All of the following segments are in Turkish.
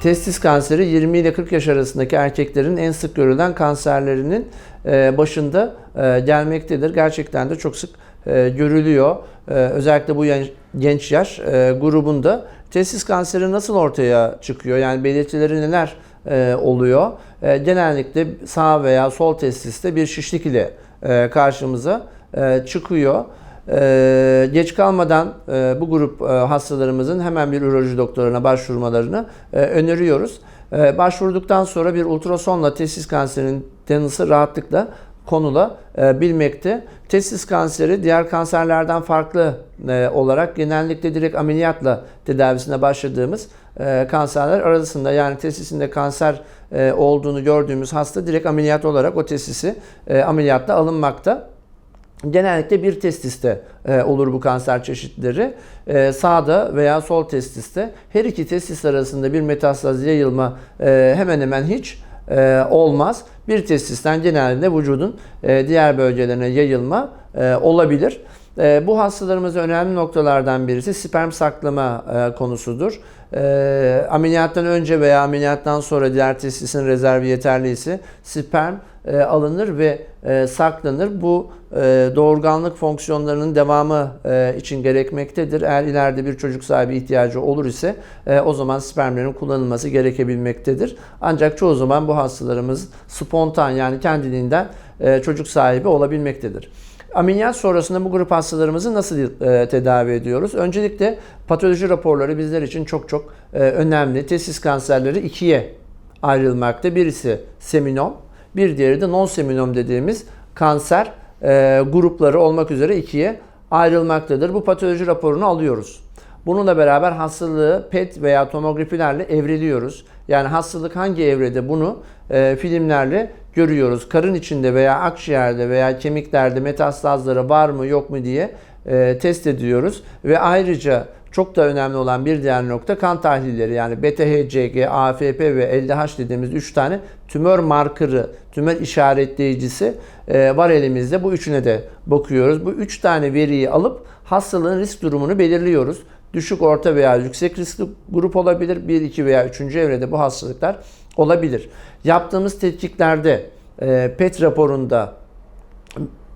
Testis kanseri 20 ile 40 yaş arasındaki erkeklerin en sık görülen kanserlerinin e, başında e, gelmektedir. Gerçekten de çok sık e, görülüyor. Özellikle bu genç yaş grubunda. Testis kanseri nasıl ortaya çıkıyor? Yani belirtileri neler oluyor? Genellikle sağ veya sol testiste bir şişlik ile karşımıza çıkıyor. Ee, geç kalmadan e, bu grup e, hastalarımızın hemen bir üroloji doktoruna başvurmalarını e, öneriyoruz. Başvurduktan sonra bir ultrasonla testis kanserinin tanısı rahatlıkla konulabilmekte. Testis kanseri diğer kanserlerden farklı olarak genellikle direkt ameliyatla tedavisine başladığımız kanserler arasında yani testisinde kanser olduğunu gördüğümüz hasta direkt ameliyat olarak o testisi ameliyatla alınmakta. Genellikle bir testiste e, olur bu kanser çeşitleri. E, sağda veya sol testiste. Her iki testis arasında bir metastaz yayılma e, hemen hemen hiç olmaz. Bir testisten genelde vücudun diğer bölgelerine yayılma olabilir. E, bu hastalarımızın önemli noktalardan birisi sperm saklama e, konusudur. E, ameliyattan önce veya ameliyattan sonra diğer testisin rezervi yeterliyse sperm e, alınır ve e, saklanır. Bu e, doğurganlık fonksiyonlarının devamı e, için gerekmektedir. Eğer ileride bir çocuk sahibi ihtiyacı olur ise e, o zaman spermlerin kullanılması gerekebilmektedir. Ancak çoğu zaman bu hastalarımız spontan yani kendiliğinden e, çocuk sahibi olabilmektedir. Ameliyat sonrasında bu grup hastalarımızı nasıl e, tedavi ediyoruz? Öncelikle patoloji raporları bizler için çok çok e, önemli. Testis kanserleri ikiye ayrılmakta. Birisi seminom, bir diğeri de non-seminom dediğimiz kanser e, grupları olmak üzere ikiye ayrılmaktadır. Bu patoloji raporunu alıyoruz. Bununla beraber hastalığı PET veya tomografilerle evreliyoruz. Yani hastalık hangi evrede bunu filmlerle görüyoruz. Karın içinde veya akciğerde veya kemiklerde metastazları var mı yok mu diye e, test ediyoruz. Ve ayrıca çok da önemli olan bir diğer nokta kan tahlilleri yani beta HCG, AFP ve LDH dediğimiz 3 tane tümör markırı, tümör işaretleyicisi e, var elimizde. Bu üçüne de bakıyoruz. Bu 3 tane veriyi alıp hastalığın risk durumunu belirliyoruz. Düşük, orta veya yüksek riskli grup olabilir. 1, 2 veya 3. evrede bu hastalıklar olabilir. Yaptığımız tetkiklerde e, PET raporunda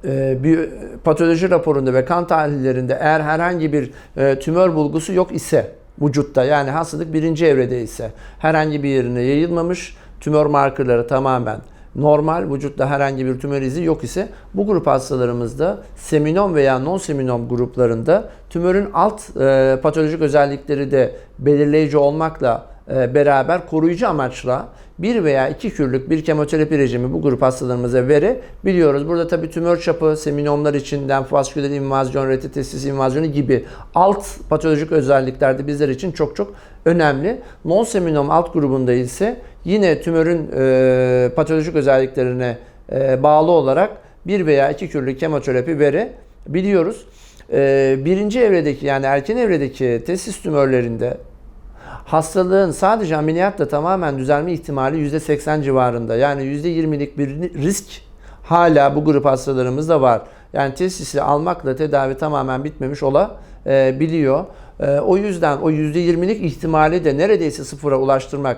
e, bir patoloji raporunda ve kan tahlillerinde eğer herhangi bir e, tümör bulgusu yok ise vücutta yani hastalık birinci evrede ise herhangi bir yerine yayılmamış tümör markerları tamamen normal vücutta herhangi bir tümör izi yok ise bu grup hastalarımızda seminom veya non seminom gruplarında tümörün alt e, patolojik özellikleri de belirleyici olmakla beraber koruyucu amaçla bir veya iki kürlük bir kemoterapi rejimi bu grup hastalarımıza verebiliyoruz. Burada tabii tümör çapı, seminomlar için lenfovasküler invazyon, retitestis invazyonu gibi alt patolojik özellikler de bizler için çok çok önemli. Non seminom alt grubunda ise yine tümörün e, patolojik özelliklerine e, bağlı olarak bir veya iki kürlük kemoterapi verebiliyoruz. E, birinci evredeki yani erken evredeki testis tümörlerinde hastalığın sadece ameliyatla tamamen düzelme ihtimali %80 civarında. Yani %20'lik bir risk hala bu grup hastalarımızda var. Yani testisi almakla tedavi tamamen bitmemiş olabiliyor. E, O yüzden o %20'lik ihtimali de neredeyse sıfıra ulaştırmak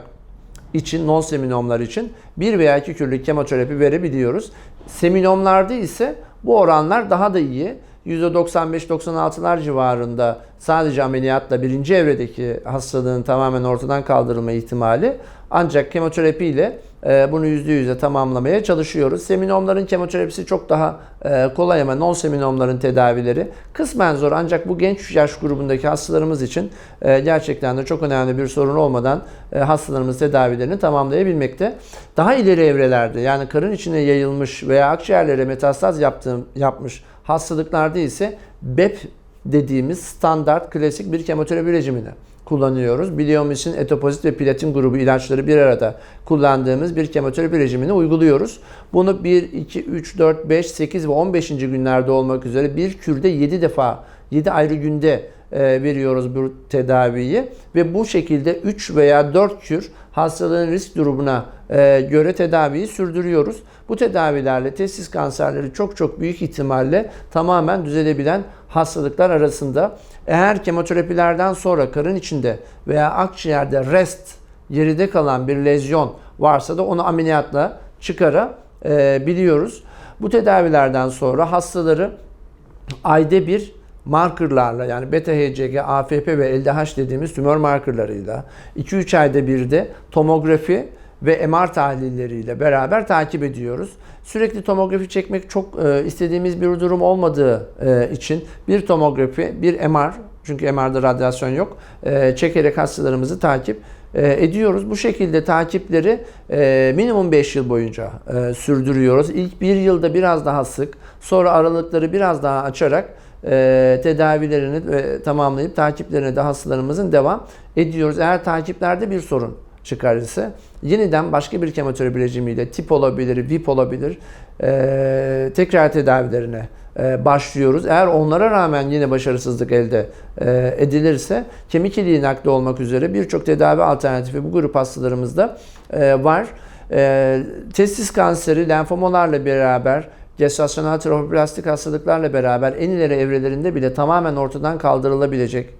için non seminomlar için bir veya iki kürlük kemoterapi verebiliyoruz. Seminomlarda ise bu oranlar daha da iyi. %95-96'lar civarında sadece ameliyatla birinci evredeki hastalığın tamamen ortadan kaldırılma ihtimali. Ancak kemoterapi ile e, bunu %100'e tamamlamaya çalışıyoruz. Seminomların kemoterapisi çok daha e, kolay ama non seminomların tedavileri kısmen zor. Ancak bu genç yaş grubundaki hastalarımız için e, gerçekten de çok önemli bir sorun olmadan e, hastalarımız tedavilerini tamamlayabilmekte. Daha ileri evrelerde yani karın içine yayılmış veya akciğerlere metastaz yaptığım, yapmış hastalıklarda ise BEP dediğimiz standart klasik bir kemoterapi rejimini kullanıyoruz. Biliyomisin, etopozit ve platin grubu ilaçları bir arada kullandığımız bir kemoterapi rejimini uyguluyoruz. Bunu 1, 2, 3, 4, 5, 8 ve 15. günlerde olmak üzere bir kürde 7 defa, 7 ayrı günde veriyoruz bu tedaviyi ve bu şekilde 3 veya 4 kür hastalığın risk durumuna e, göre tedaviyi sürdürüyoruz. Bu tedavilerle testis kanserleri çok çok büyük ihtimalle tamamen düzelebilen hastalıklar arasında. Eğer kemoterapilerden sonra karın içinde veya akciğerde rest geride kalan bir lezyon varsa da onu ameliyatla çıkarabiliyoruz. Bu tedavilerden sonra hastaları ayda bir markerlarla yani beta HCG, AFP ve LDH dediğimiz tümör markerlarıyla 2-3 ayda bir de tomografi ve MR tahlilleriyle beraber takip ediyoruz. Sürekli tomografi çekmek çok e, istediğimiz bir durum olmadığı e, için bir tomografi, bir MR çünkü MR'da radyasyon yok. e, çekerek hastalarımızı takip e, ediyoruz. Bu şekilde takipleri e, minimum 5 yıl boyunca e, sürdürüyoruz. İlk bir yılda biraz daha sık, sonra aralıkları biraz daha açarak e, tedavilerini e, tamamlayıp takiplerine de hastalarımızın devam ediyoruz. Eğer takiplerde bir sorun çıkar ise yeniden başka bir kemoterapi rejimiyle tip olabilir, VIP olabilir e, tekrar tedavilerine e, başlıyoruz. Eğer onlara rağmen yine başarısızlık elde e, edilirse kemik iliği nakli olmak üzere birçok tedavi alternatifi bu grup hastalarımızda e, var. E, testis kanseri, lenfomalarla beraber gestasyonel trofoblastik hastalıklarla beraber en ileri evrelerinde bile tamamen ortadan kaldırılabilecek,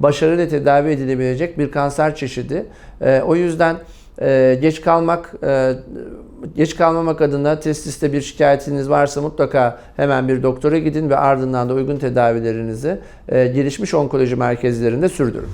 başarıyla tedavi edilebilecek bir kanser çeşidi. E, o yüzden e, geç kalmak e, geç kalmamak adına testiste bir şikayetiniz varsa mutlaka hemen bir doktora gidin ve ardından da uygun tedavilerinizi e, gelişmiş onkoloji merkezlerinde sürdürün.